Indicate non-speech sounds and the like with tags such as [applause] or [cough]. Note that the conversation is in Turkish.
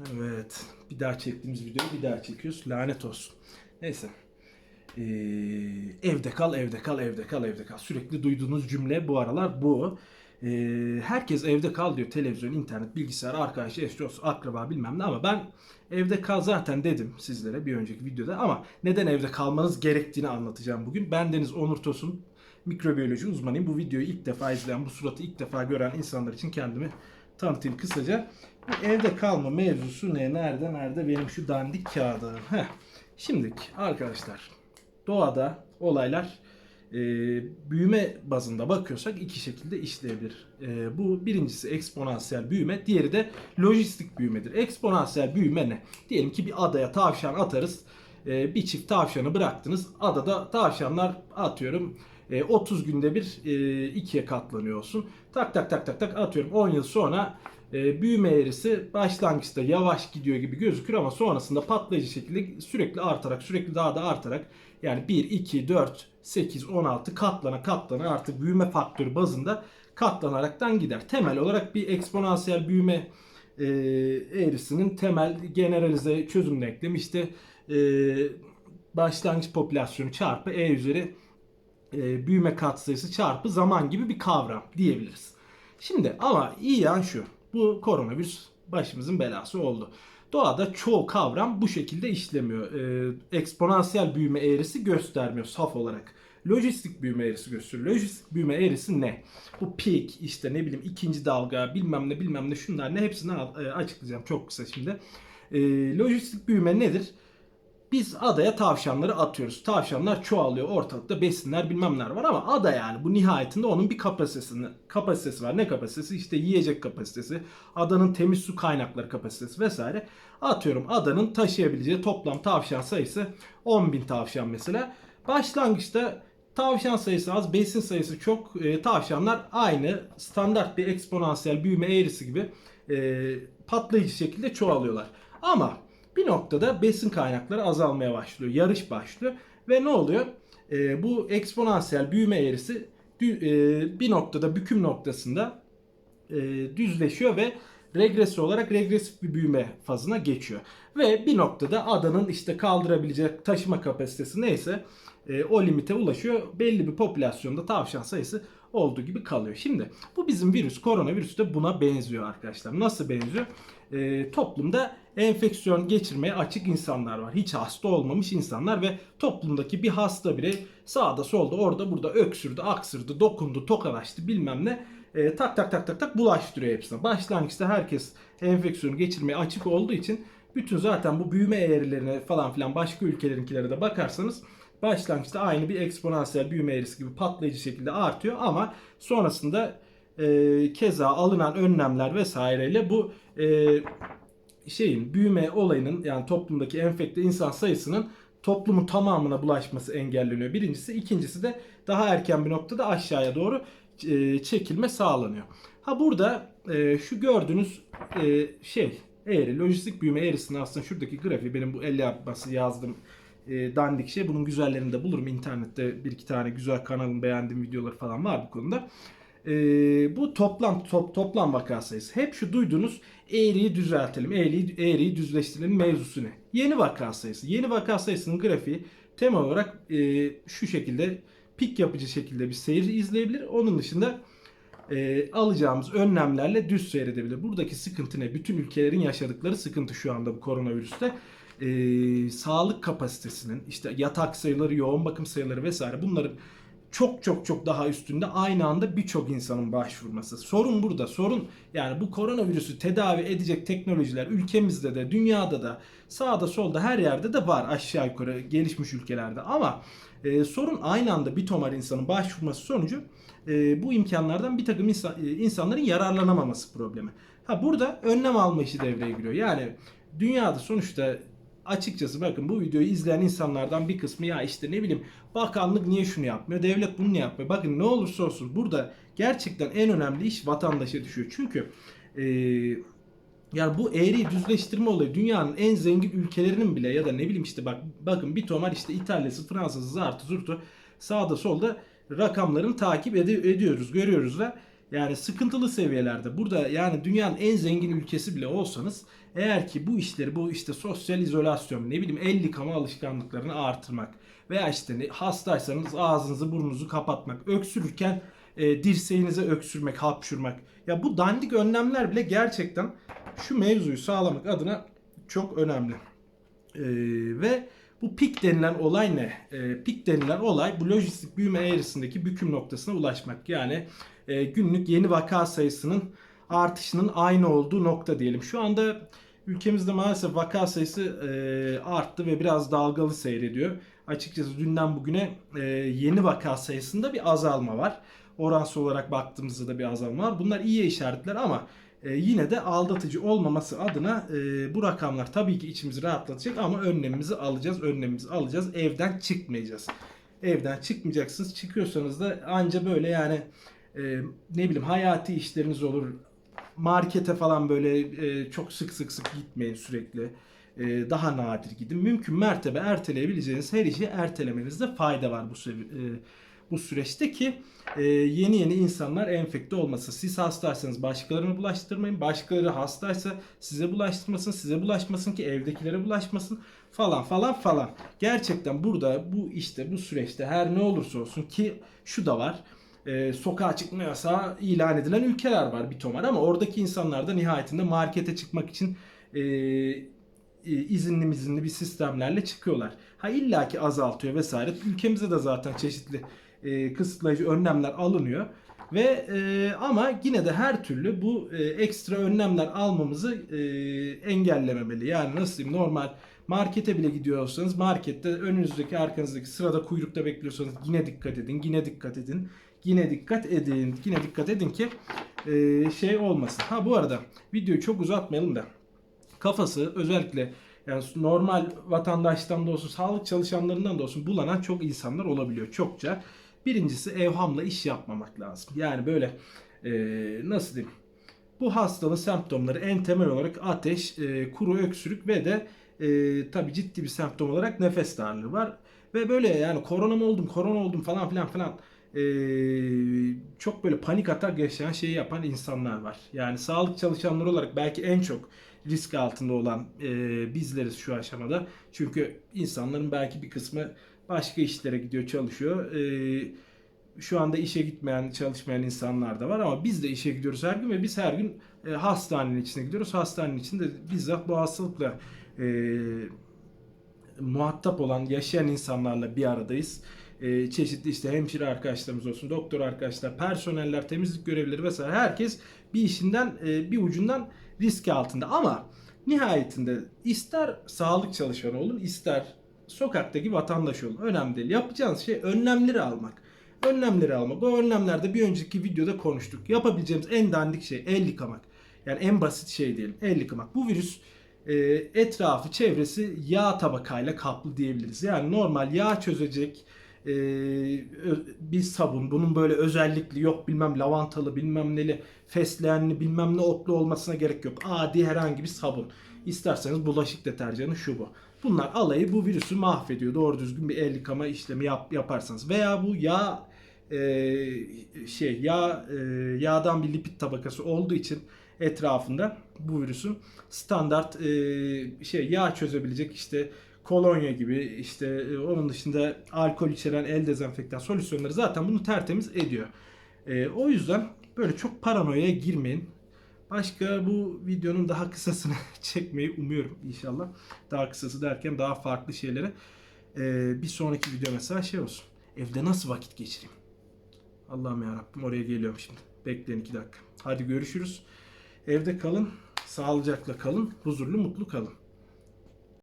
Evet. Bir daha çektiğimiz videoyu bir daha çekiyoruz. Lanet olsun. Neyse. Ee, evde kal, evde kal, evde kal, evde kal. Sürekli duyduğunuz cümle bu aralar bu. Ee, herkes evde kal diyor. Televizyon, internet, bilgisayar, arkadaş, eş, dost, akraba bilmem ne ama ben evde kal zaten dedim sizlere bir önceki videoda ama neden evde kalmanız gerektiğini anlatacağım bugün. Ben Deniz Onur Tosun, mikrobiyoloji uzmanıyım. Bu videoyu ilk defa izleyen, bu suratı ilk defa gören insanlar için kendimi tanıtayım kısaca. Evde kalma mevzusu ne? Nerede? Nerede? Benim şu dandik kağıdım. Heh. Şimdilik arkadaşlar doğada olaylar e, büyüme bazında bakıyorsak iki şekilde işleyebilir. E, bu birincisi eksponansiyel büyüme, diğeri de lojistik büyümedir. Eksponansiyel büyüme ne? Diyelim ki bir adaya tavşan atarız. E, bir çift tavşanı bıraktınız. Adada tavşanlar atıyorum e, 30 günde bir e, ikiye katlanıyor olsun. Tak tak tak tak tak atıyorum 10 yıl sonra e, büyüme eğrisi başlangıçta yavaş gidiyor gibi gözükür ama sonrasında patlayıcı şekilde sürekli artarak sürekli daha da artarak yani 1, 2, 4, 8, 16 katlana katlana artık büyüme faktörü bazında katlanaraktan gider. Temel olarak bir eksponansiyel büyüme e, eğrisinin temel generalize çözüm denklemi işte e, başlangıç popülasyonu çarpı e üzeri e, büyüme katsayısı çarpı zaman gibi bir kavram diyebiliriz. Şimdi ama iyi yan şu. Bu koronavirüs başımızın belası oldu. Doğada çoğu kavram bu şekilde işlemiyor. E, eksponansiyel büyüme eğrisi göstermiyor saf olarak. Lojistik büyüme eğrisi gösteriyor. Lojistik büyüme eğrisi ne? Bu peak işte ne bileyim ikinci dalga bilmem ne bilmem ne şunlar ne hepsini e, açıklayacağım çok kısa şimdi. E, lojistik büyüme nedir? Biz adaya tavşanları atıyoruz. Tavşanlar çoğalıyor. Ortalıkta besinler bilmem neler var ama ada yani bu nihayetinde onun bir kapasitesini kapasitesi var. Ne kapasitesi? İşte yiyecek kapasitesi, adanın temiz su kaynakları kapasitesi vesaire. Atıyorum adanın taşıyabileceği toplam tavşan sayısı 10.000 tavşan mesela. Başlangıçta tavşan sayısı az, besin sayısı çok. E, tavşanlar aynı standart bir eksponansiyel büyüme eğrisi gibi e, patlayıcı şekilde çoğalıyorlar. Ama bir noktada besin kaynakları azalmaya başlıyor. Yarış başlıyor. Ve ne oluyor? Ee, bu eksponansiyel büyüme eğrisi e, bir noktada büküm noktasında e, düzleşiyor ve regresi olarak regresif bir büyüme fazına geçiyor. Ve bir noktada adanın işte kaldırabilecek taşıma kapasitesi neyse e, o limite ulaşıyor. Belli bir popülasyonda tavşan sayısı olduğu gibi kalıyor. Şimdi bu bizim virüs, koronavirüs de buna benziyor arkadaşlar. Nasıl benziyor? E, toplumda enfeksiyon geçirmeye açık insanlar var. Hiç hasta olmamış insanlar ve toplumdaki bir hasta birey sağda solda orada burada öksürdü, aksırdı, dokundu, tokalaştı bilmem ne. E, tak tak tak tak tak bulaştırıyor hepsine. Başlangıçta herkes enfeksiyonu geçirmeye açık olduğu için bütün zaten bu büyüme eğrilerine falan filan başka ülkelerinkilere de bakarsanız başlangıçta aynı bir eksponansiyel büyüme eğrisi gibi patlayıcı şekilde artıyor ama sonrasında e, keza alınan önlemler vesaireyle bu e, şeyin büyüme olayının yani toplumdaki enfekte insan sayısının toplumun tamamına bulaşması engelleniyor. Birincisi, ikincisi de daha erken bir noktada aşağıya doğru e, çekilme sağlanıyor. Ha burada e, şu gördüğünüz e, şey eğri, lojistik büyüme eğrisinin aslında şuradaki grafiği benim bu el yapması yazdım e, dandik şey. Bunun güzellerini de bulurum internette bir iki tane güzel kanalın beğendiğim videoları falan var bu konuda. E, bu toplam top, toplam vaka sayısı. Hep şu duyduğunuz eğriyi düzeltelim, eğriyi, eğriyi düzleştirelim mevzusu ne? Yeni vaka sayısı. Yeni vaka sayısının grafiği temel olarak e, şu şekilde pik yapıcı şekilde bir seyir izleyebilir. Onun dışında e, alacağımız önlemlerle düz seyredebilir. Buradaki sıkıntı ne? Bütün ülkelerin yaşadıkları sıkıntı şu anda bu koronavirüste. E, sağlık kapasitesinin, işte yatak sayıları, yoğun bakım sayıları vesaire bunların çok çok çok daha üstünde aynı anda birçok insanın başvurması. Sorun burada. Sorun yani bu koronavirüsü tedavi edecek teknolojiler ülkemizde de dünyada da sağda solda her yerde de var aşağı yukarı gelişmiş ülkelerde ama e, sorun aynı anda bir tomar insanın başvurması sonucu e, bu imkanlardan bir takım insan, e, insanların yararlanamaması problemi. Ha burada önlem alma işi devreye giriyor. Yani dünyada sonuçta açıkçası bakın bu videoyu izleyen insanlardan bir kısmı ya işte ne bileyim bakanlık niye şunu yapmıyor, devlet bunu niye yapmıyor. Bakın ne olursa olsun burada gerçekten en önemli iş vatandaşa düşüyor. Çünkü e, yani bu eğriyi düzleştirme olayı dünyanın en zengin ülkelerinin bile ya da ne bileyim işte bak bakın bir tomar işte İtalya'sı, Fransa'sı, zartı zurtu sağda solda rakamlarını takip edi- ediyoruz, görüyoruz ve Yani sıkıntılı seviyelerde. Burada yani dünyanın en zengin ülkesi bile olsanız eğer ki bu işleri bu işte sosyal izolasyon ne bileyim el yıkama alışkanlıklarını artırmak veya işte hastaysanız ağzınızı burnunuzu kapatmak, öksürürken e, dirseğinize öksürmek, hapşurmak. Ya bu dandik önlemler bile gerçekten şu mevzuyu sağlamak adına çok önemli. Ee, ve bu pik denilen olay ne? Ee, pik denilen olay bu lojistik büyüme eğrisindeki büküm noktasına ulaşmak. Yani e, günlük yeni vaka sayısının artışının aynı olduğu nokta diyelim. Şu anda ülkemizde maalesef vaka sayısı e, arttı ve biraz dalgalı seyrediyor. Açıkçası dünden bugüne e, yeni vaka sayısında bir azalma var. Oransal olarak baktığımızda da bir azalma var. Bunlar iyi işaretler ama e, yine de aldatıcı olmaması adına e, bu rakamlar tabii ki içimizi rahatlatacak ama önlemimizi alacağız. Önlemimizi alacağız. Evden çıkmayacağız. Evden çıkmayacaksınız. Çıkıyorsanız da anca böyle yani e, ne bileyim hayati işleriniz olur. Markete falan böyle e, çok sık sık sık gitmeyin sürekli. E, daha nadir gidin. Mümkün mertebe erteleyebileceğiniz her işi ertelemenizde fayda var bu süre, e, bu süreçte ki e, yeni yeni insanlar enfekte olmasın. Siz hastaysanız başkalarını bulaştırmayın. Başkaları hastaysa size bulaştırmasın. Size bulaşmasın ki evdekilere bulaşmasın falan falan falan. Gerçekten burada bu işte bu süreçte her ne olursa olsun ki şu da var. E, sokağa çıkma yasağı ilan edilen ülkeler var bir tomar ama oradaki insanlar da nihayetinde markete çıkmak için e, e, izinli mizinli bir sistemlerle çıkıyorlar. Ha illaki azaltıyor vesaire. Ülkemizde de zaten çeşitli e, kısıtlayıcı önlemler alınıyor. Ve e, ama yine de her türlü bu e, ekstra önlemler almamızı e, engellememeli. Yani nasıl diyeyim normal markete bile gidiyorsanız markette önünüzdeki arkanızdaki sırada kuyrukta bekliyorsanız yine dikkat edin, yine dikkat edin, yine dikkat edin, yine dikkat edin ki e, şey olmasın. Ha bu arada videoyu çok uzatmayalım da kafası özellikle yani normal vatandaştan da olsun, sağlık çalışanlarından da olsun bulanan çok insanlar olabiliyor çokça. Birincisi evhamla iş yapmamak lazım. Yani böyle e, nasıl diyeyim? Bu hastalığın semptomları en temel olarak ateş, e, kuru öksürük ve de e, tabii ciddi bir semptom olarak nefes darlığı var. Ve böyle yani korona mı oldum, korona oldum falan filan filan e, çok böyle panik atak yaşayan şeyi yapan insanlar var. Yani sağlık çalışanları olarak belki en çok risk altında olan e, bizleriz şu aşamada. Çünkü insanların belki bir kısmı başka işlere gidiyor, çalışıyor. E, şu anda işe gitmeyen, çalışmayan insanlar da var ama biz de işe gidiyoruz her gün ve biz her gün e, hastanenin içine gidiyoruz. Hastanenin içinde bizzat bu hastalıkla e, muhatap olan, yaşayan insanlarla bir aradayız. E, çeşitli işte hemşire arkadaşlarımız olsun, doktor arkadaşlar, personeller, temizlik görevlileri vesaire herkes bir işinden e, bir ucundan risk altında ama nihayetinde ister sağlık çalışanı olun ister sokaktaki vatandaş olun önemli değil. Yapacağınız şey önlemleri almak. Önlemleri almak. O önlemlerde bir önceki videoda konuştuk. Yapabileceğimiz en dandik şey el yıkamak. Yani en basit şey diyelim. El yıkamak. Bu virüs e, etrafı, çevresi yağ tabakayla kaplı diyebiliriz. Yani normal yağ çözecek e, bir sabun. Bunun böyle özellikli yok bilmem lavantalı bilmem neli fesleğenli bilmem ne otlu olmasına gerek yok. Adi herhangi bir sabun. İsterseniz bulaşık deterjanı şu bu. Bunlar alayı bu virüsü mahvediyor. Doğru düzgün bir el yıkama işlemi yap, yaparsanız. Veya bu yağ e, şey yağ e, yağdan bir lipid tabakası olduğu için etrafında bu virüsün standart e, şey yağ çözebilecek işte kolonya gibi işte e, onun dışında alkol içeren el dezenfektan solüsyonları zaten bunu tertemiz ediyor. E, o yüzden böyle çok paranoya girmeyin. Başka bu videonun daha kısasını [laughs] çekmeyi umuyorum inşallah. Daha kısası derken daha farklı şeylere. E, bir sonraki video mesela şey olsun. Evde nasıl vakit geçireyim? Allah'ım yarabbim oraya geliyorum şimdi. Bekleyin iki dakika. Hadi görüşürüz. Evde kalın, sağlıcakla kalın, huzurlu, mutlu kalın.